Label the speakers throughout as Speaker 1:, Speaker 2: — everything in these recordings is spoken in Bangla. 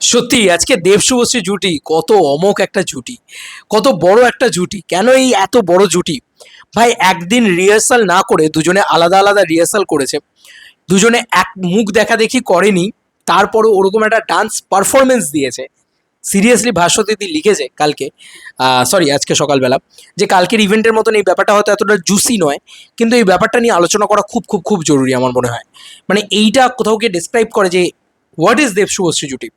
Speaker 1: সত্যি, আজকে দেব শুভশ্রী জুটি, কত অমোক একটা জুটি, কত বড় একটা জুটি, কেন এই এত বড় জুটি? ভাই, একদিন রিহার্সাল না করে দুজনে আলাদা আলাদা রিহার্সাল করেছে, দুজনে এক মুখ দেখা দেখি করেনি তারপরে ওরকম একটা ডান্স পারফরমেন্স দিয়েছে সিরিয়াসলি ভাস্বতীদি লিখেছে কালকে সরি আজকে সকালবেলা, যে কালকের ইভেন্টের মতন এই ব্যাপারটা হয়তো এতটা জুসি নয়, কিন্তু এই ব্যাপারটা নিয়ে আলোচনা করা খুব খুব খুব জরুরি আমার মনে হয়। মানে এইটা কোথাও গিয়ে ডিসক্রাইব করে যে হোয়াট ইজ দেব শুভশ্রী জুটি?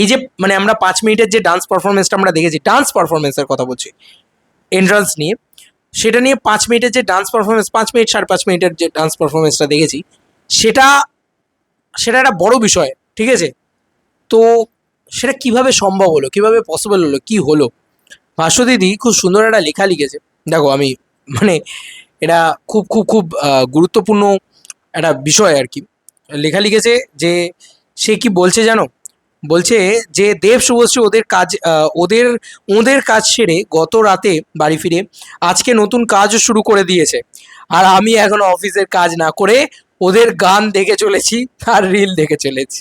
Speaker 1: এই যে মানে আমরা পাঁচ মিনিটের যে ডান্স পারফরমেন্সটা আমরা দেখেছি ডান্স পারফরমেন্সের কথা বলছি এন্ট্রান্স নিয়ে। সেটা নিয়ে পাঁচ মিনিটের যে ডান্স পারফরমেন্স পাঁচ মিনিট, সাড়ে পাঁচ মিনিটের যে ডান্স পারফরমেন্সটা দেখেছি, সেটা সেটা একটা বড় বিষয়, ঠিক আছে? তো সেটা কীভাবে সম্ভব হলো? কীভাবে পসিবল হলো? কি হলো? ভাস্বদিদি খুব সুন্দর একটা লেখা লিখেছে। দেখো, আমি মানে এটা খুব খুব খুব গুরুত্বপূর্ণ একটা বিষয় আর কি। লেখা লিখেছে যে, সে কি বলছে জানো? বলছে যে দেব শুভশ্রী ওদের কাজ ওদের ওদের কাজ সেরে গত রাতে বাড়ি ফিরে আজকে নতুন কাজও শুরু করে দিয়েছে। আর আমি এখন অফিসের কাজ না করে ওদের গান দেখে চলেছি, আর রিল দেখে চলেছি।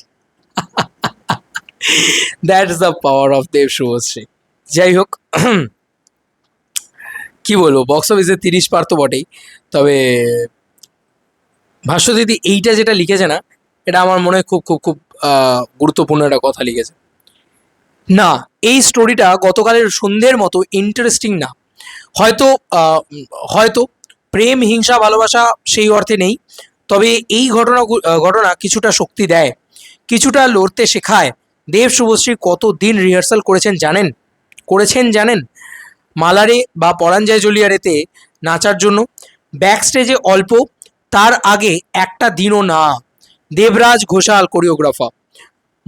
Speaker 1: That's the power of Dev Subhashree. যাই হোক, কি বলব বক্স অফিসে তিরিশ পার তো বটেই। তবে ভাষ্যদিদি এইটা যেটা লিখেছে না, এটা আমার মনে হয় খুব খুব খুব গুরুত্বপূর্ণ একটা কথা লিখেছে। না, এই স্টোরিটা গতকালের সন্ধ্যের মতো ইন্টারেস্টিং না। হয়তো হয়তো প্রেম, হিংসা, ভালোবাসা সেই অর্থে নেই, তবে এই ঘটনা ঘটনা কিছুটা শক্তি দেয়, কিছুটা লড়তে শেখায়। দেব শুভশ্রী কত দিন রিহার্সাল করেছেন জানেন? করেছেন জানেন? মালারে বা পরাঞ্জয় জলিয়ারেতে নাচার জন্য। ব্যাক স্টেজে অল্প, তার আগে একটা দিনও না। দেবরাজ ঘোষাল কোরিওগ্রাফার।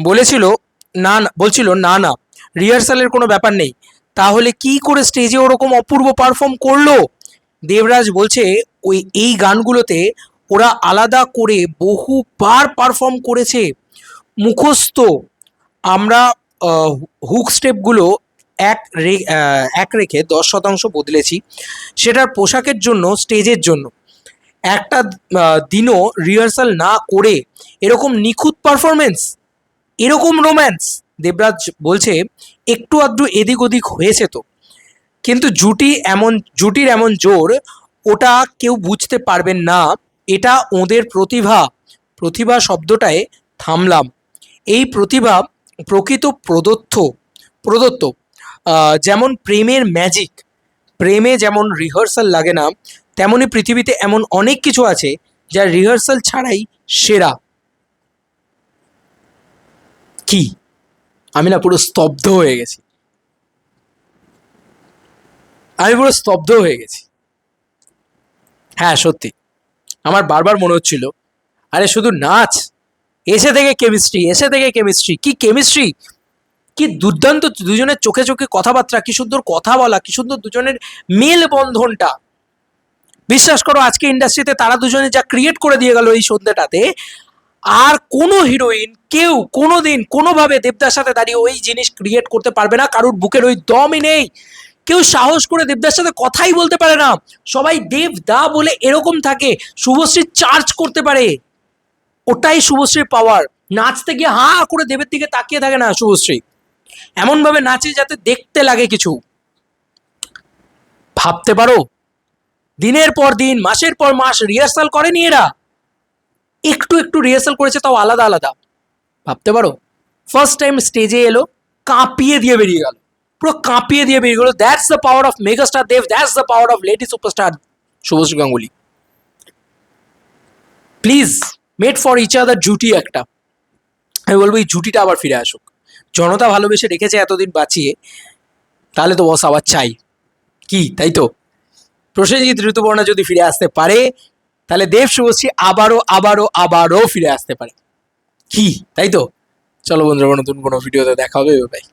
Speaker 1: বলেছিল, না বলছিল, না না, রিহার্সালের কোনো ব্যাপার নেই। তাহলে কি করে স্টেজে ওরকম অপূর্ব পারফর্ম করল? দেবরাজ বলছে, ওই, এই গানগুলোতে ওরা আলাদা করে বহুবার পারফর্ম করেছে। মুখস্থ, আমরা হুক স্টেপগুলো এক রে- এক রেখে দশ শতাংশ বদলেছি। সেটার পোশাকের জন্য, স্টেজের জন্য। একটা দিনও রিহার্সাল না করে এরকম নিখুঁত পারফরমেন্স এরকম রোম্যান্স দেবরাজ বলছে, একটু আধটু এদিক ওদিক হয়েছে তো। কিন্তু জুটি এমন, জুটির এমন জোর, ওটা কেউ বুঝতে পারবেন না, এটা ওদের প্রতিভা। প্রতিভা শব্দটায় থামলাম। এই প্রতিভা প্রকৃত প্রদত্ত প্রদত্ত যেমন প্রেমের ম্যাজিক প্রেমে যেমন রিহার্সাল লাগে না তেমনই পৃথিবীতে এমন অনেক কিছু আছে যা রিহার্সাল ছাড়াই সেরা। কি? আমি না পুরো স্তব্ধ হয়ে গেছি। আমি পুরো স্তব্ধ হয়ে গেছি। হ্যাঁ সত্যি। আমার বারবার মনে হচ্ছিল, আরে শুধু নাচ, এসে থেকে কেমিস্ট্রি এসে থেকে কেমিস্ট্রি কি কেমিস্ট্রি কি দুর্দান্ত দুজনের চোখে চোখে কথাবার্তা, কি সুন্দর কথা বলা, কি সুন্দর দুজনের মেল বন্ধনটা। বিশ্বাস করো, আজকে ইন্ডাস্ট্রিতে তারা দুজনে যা ক্রিয়েট করে দিয়ে গেল এই সন্ধ্যাটাতে, আর কোনো হিরোইন কেউ কোনো দিন কোনোভাবে দেবদার সাথে দাঁড়িয়ে ওই জিনিস ক্রিয়েট করতে পারবে না, কারোর বুকের ওই দমই নেই। কেউ সাহস করে দেবদার সাথে কথাই বলতে পারে না। সবাই দেব দা বলে এরকম থাকে, শুভশ্রী চার্জ করতে পারে। ওটাই শুভশ্রীর পাওয়ার নাচতে গিয়ে হা করে দেবের দিকে তাকিয়ে থাকে না শুভশ্রী। এমনভাবে নাচে যাতে দেখতে লাগে কিছু। ভাবতে পারো, দিনের পর দিন, মাসের পর মাস রিহার্সাল করেনি এরা। একটু একটু রিহার্সাল করেছে, তাও আলাদা আলাদা। ভাবতে পারো ফার্স্ট টাইম স্টেজে এলো, কাঁপিয়ে দিয়ে বেরিয়ে গেল। পুরো কাঁপিয়ে দিয়ে বেরিয়ে গেল। That's the power of megastar Dev that's the power of lady superstar Subhashree Ganguly please made for each other জুটি একটা। আমি বলব এই জুটিটা আবার ফিরে আসুক। জনতা ভালোবেসে রেখেছে এতদিন বাঁচিয়ে, তাহলে তো বস আবার চাই। কি, তাই তো? প্রসেনজিৎ ঋতুপর্ণা যদি ফিরে আসতে পারে, তাহলে দেব শুভশ্রী আবারও আবারও আবারও ফিরে আসতে পারে। কি, তাই তো? চলো বন্ধুরা, নতুন কোনো ভিডিওতে দেখা হবে বাই